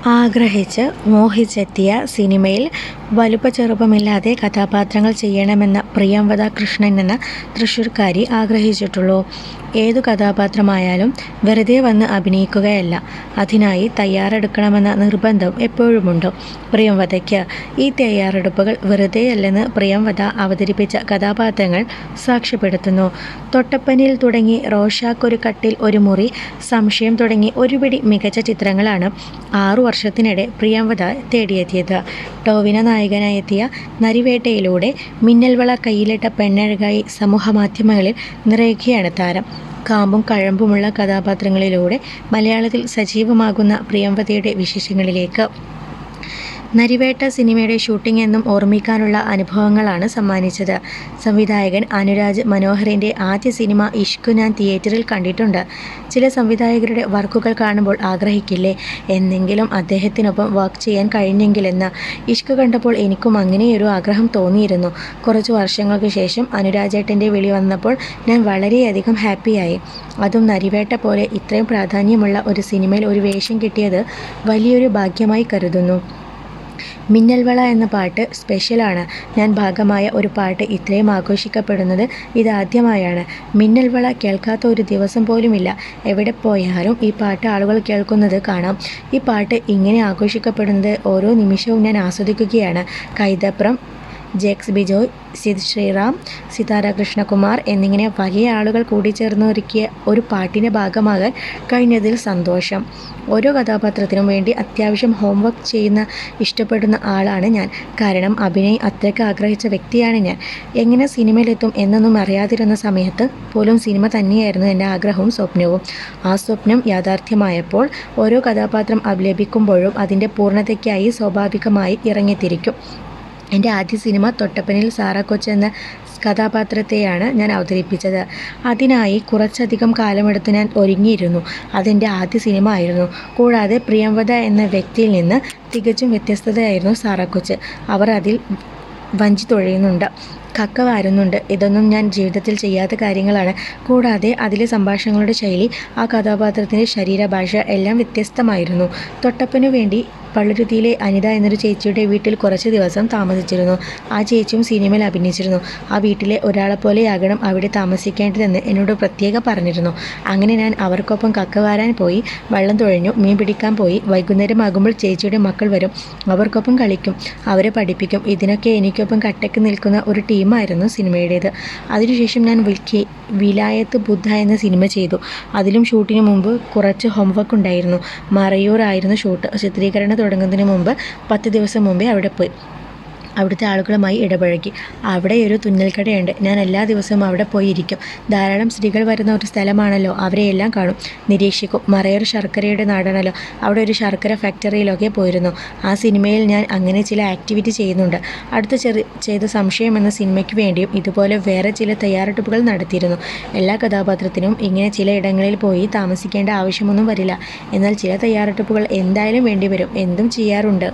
啊 ആഗ്രഹിച്ച് മോഹിച്ചെത്തിയ സിനിമയിൽ വലുപ്പ ചെറുപ്പമില്ലാതെ കഥാപാത്രങ്ങൾ ചെയ്യണമെന്ന് പ്രിയംവദ കൃഷ്ണൻ എന്ന തൃശ്ശൂർക്കാരി ആഗ്രഹിച്ചിട്ടുള്ളൂ. ഏതു കഥാപാത്രമായാലും വെറുതെ വന്ന് അഭിനയിക്കുകയല്ല, അതിനായി തയ്യാറെടുക്കണമെന്ന നിർബന്ധം എപ്പോഴുമുണ്ട് പ്രിയംവദയ്ക്ക്. ഈ തയ്യാറെടുപ്പുകൾ വെറുതെയല്ലെന്ന് പ്രിയംവദ അവതരിപ്പിച്ച കഥാപാത്രങ്ങൾ സാക്ഷ്യപ്പെടുത്തുന്നു. തൊട്ടപ്പനിൽ തുടങ്ങി റോഷാക്കൊരു കട്ടിൽ ഒരു മുറി, സംശയം തുടങ്ങി ഒരുപിടി മികച്ച ചിത്രങ്ങളാണ് ആറു വർഷത്തിനിടെ പ്രിയംവദ തേടിയെത്തിയത്. ടോവിന നായകനായെത്തിയ നരിവേട്ടയിലൂടെ മിന്നൽവള കയ്യിലിട്ട പെണ്ണഴകായി സമൂഹമാധ്യമങ്ങളിൽ നിറയുകയാണ് താരം. കാമ്പും കഴമ്പുമുള്ള കഥാപാത്രങ്ങളിലൂടെ മലയാളത്തിൽ സജീവമാകുന്ന പ്രിയംവദയുടെ വിശേഷങ്ങളിലേക്ക്. നരിവേട്ട സിനിമയുടെ ഷൂട്ടിംഗ് എന്നും ഓർമ്മിക്കാനുള്ള അനുഭവങ്ങളാണ് സമ്മാനിച്ചത്. സംവിധായകൻ അനുരാജ് മനോഹറിന്റെ ആദ്യ സിനിമ ഇഷ്ക് ഞാൻ തിയേറ്ററിൽ കണ്ടിട്ടുണ്ട്. ചില സംവിധായകരുടെ വർക്കുകൾ കാണുമ്പോൾ ആഗ്രഹിക്കില്ലേ, എന്നെങ്കിലും അദ്ദേഹത്തിനൊപ്പം വർക്ക് ചെയ്യാൻ കഴിഞ്ഞെങ്കിലെന്ന്. ഇഷ്ക് കണ്ടപ്പോൾ എനിക്കും അങ്ങനെയൊരു ആഗ്രഹം തോന്നിയിരുന്നു. കുറച്ച് വർഷങ്ങൾക്ക് ശേഷം അനുരാജേട്ടന്റെ വിളി വന്നപ്പോൾ ഞാൻ വളരെയധികം ഹാപ്പിയായി. അതും നരിവേട്ട പോലെ ഇത്രയും പ്രാധാന്യമുള്ള ഒരു സിനിമയിൽ ഒരു വേഷം കിട്ടിയത് വലിയൊരു ഭാഗ്യമായി കരുതുന്നു. മിന്നൽവള എന്ന പാട്ട് സ്പെഷ്യലാണ്. ഞാൻ ഭാഗമായ ഒരു പാട്ട് ഇത്രയും ആഘോഷിക്കപ്പെടുന്നത് ഇതാദ്യമായാണ്. മിന്നൽവള കേൾക്കാത്ത ഒരു ദിവസം പോലുമില്ല. എവിടെ പോയാലും ഈ പാട്ട് ആളുകൾ കേൾക്കുന്നത് കാണാം. ഈ പാട്ട് ഇങ്ങനെ ആഘോഷിക്കപ്പെടുന്നത് ഓരോ നിമിഷവും ഞാൻ ആസ്വദിക്കുകയാണ്. കൈതപ്രം, ജേക്സ് ബിജോയ്, സിദ് ശ്രീറാം, സിതാര കൃഷ്ണകുമാർ എന്നിങ്ങനെ വലിയ ആളുകൾ കൂടിച്ചേർന്നൊരുക്കിയ ഒരു പാട്ടിന്റെ ഭാഗമാകാൻ കഴിഞ്ഞതിൽ സന്തോഷം. ഓരോ കഥാപാത്രത്തിനും വേണ്ടി അത്യാവശ്യം ഹോംവർക്ക് ചെയ്യുന്ന ഇഷ്ടപ്പെടുന്ന ആളാണ് ഞാൻ. കാരണം അഭിനയം അത്രയ്ക്ക് ആഗ്രഹിച്ച വ്യക്തിയാണ് ഞാൻ. എങ്ങനെ സിനിമയിലെത്തും എന്നൊന്നും അറിയാതിരുന്ന സമയത്ത് പോലും സിനിമ തന്നെയായിരുന്നു എന്റെ ആഗ്രഹവും സ്വപ്നവും. ആ സ്വപ്നം യാഥാർത്ഥ്യമായപ്പോൾ ഓരോ കഥാപാത്രം അഭിലപിക്കുമ്പോഴും അതിന്റെ പൂർണതയ്ക്കായി സ്വാഭാവികമായി ഇറങ്ങിത്തിരിക്കും. എന്റെ ആദ്യ സിനിമ തൊട്ടപ്പനിൽ സാറാ കൊച്ച് എന്ന കഥാപാത്രത്തെയാണ് ഞാൻ അവതരിപ്പിച്ചത്. അതിനായി കുറച്ചധികം കാലമെടുത്ത് ഞാൻ ഒരുങ്ങിയിരുന്നു. അതെന്റെ ആദ്യ സിനിമ ആയിരുന്നു. കൂടാതെ പ്രിയംവദ എന്ന വ്യക്തിയിൽ നിന്ന് തികച്ചും വ്യത്യസ്തതയായിരുന്നു സാറാ കൊച്ച്. അവർ അതിൽ വഞ്ചി തുഴയുന്നുണ്ട്, കക്ക വാരുന്നുണ്ട്. ഇതൊന്നും ഞാൻ ജീവിതത്തിൽ ചെയ്യാത്ത കാര്യങ്ങളാണ്. കൂടാതെ അതിലെ സംഭാഷണങ്ങളുടെ ശൈലി, ആ കഥാപാത്രത്തിന്റെ ശരീരഭാഷ എല്ലാം വ്യത്യസ്തമായിരുന്നു. തൊട്ടപ്പനു വേണ്ടി പള്ളുരുത്തിയിലെ അനിത എന്നൊരു ചേച്ചിയുടെ വീട്ടിൽ കുറച്ച് ദിവസം താമസിച്ചിരുന്നു. ആ ചേച്ചിയും സിനിമയിൽ അഭിനയിച്ചിരുന്നു. ആ വീട്ടിലെ ഒരാളെപ്പോലെയാകണം അവിടെ താമസിക്കേണ്ടതെന്ന് എന്നോട് പ്രത്യേകം പറഞ്ഞിരുന്നു. അങ്ങനെ ഞാൻ അവർക്കൊപ്പം കക്ക വാരാൻ പോയി, വള്ളം തുഴഞ്ഞു, മീൻ പിടിക്കാൻ പോയി. വൈകുന്നേരമാകുമ്പോൾ ചേച്ചിയുടെ മക്കൾ വരും. അവർക്കൊപ്പം കളിക്കും, അവരെ പഠിപ്പിക്കും. ഇതിനൊക്കെ എനിക്കൊപ്പം കട്ടയ്ക്ക് നിൽക്കുന്ന ഒരു ടീമായിരുന്നു സിനിമയുടേത്. അതിനുശേഷം ഞാൻ വിലായത്ത് ബുദ്ധ എന്ന സിനിമ ചെയ്തു. അതിലും ഷൂട്ടിന് മുമ്പ് കുറച്ച് ഹോംവർക്ക് ഉണ്ടായിരുന്നു. മറയൂർ ആയിരുന്നു ഷൂട്ട്. ചിത്രീകരണം തുടങ്ങുന്നതിന് മുമ്പ് പത്ത് ദിവസം മുമ്പേ അവിടെ പോയി. അവിടുത്തെ ആളുകളുമായി ഇടപഴകി. അവിടെ ഒരു തുന്നൽക്കടയുണ്ട്. ഞാൻ എല്ലാ ദിവസവും അവിടെ പോയിരിക്കും ധാരാളം സ്ത്രീകൾ വരുന്ന ഒരു സ്ഥലമാണല്ലോ. അവരെയെല്ലാം കാണും, നിരീക്ഷിക്കും. മറയൂർ ശർക്കരയുടെ നാടാണല്ലോ. അവിടെ ഒരു ശർക്കര ഫാക്ടറിയിലൊക്കെ പോയിരുന്നു. ആ സിനിമയിൽ ഞാൻ അങ്ങനെ ചില ആക്ടിവിറ്റി ചെയ്യുന്നുണ്ട്. അടുത്ത ചെറു ചെയ്ത സംശയം എന്ന സിനിമയ്ക്ക് വേണ്ടിയും ഇതുപോലെ വേറെ ചില തയ്യാറെടുപ്പുകൾ നടത്തിയിരുന്നു. എല്ലാ കഥാപാത്രത്തിനും ഇങ്ങനെ ചില ഇടങ്ങളിൽ പോയി താമസിക്കേണ്ട ആവശ്യമൊന്നും വരില്ല. എന്നാൽ ചില തയ്യാറെടുപ്പുകൾ എന്തായാലും വേണ്ടിവരും. എന്തും ചെയ്യാറുണ്ട്.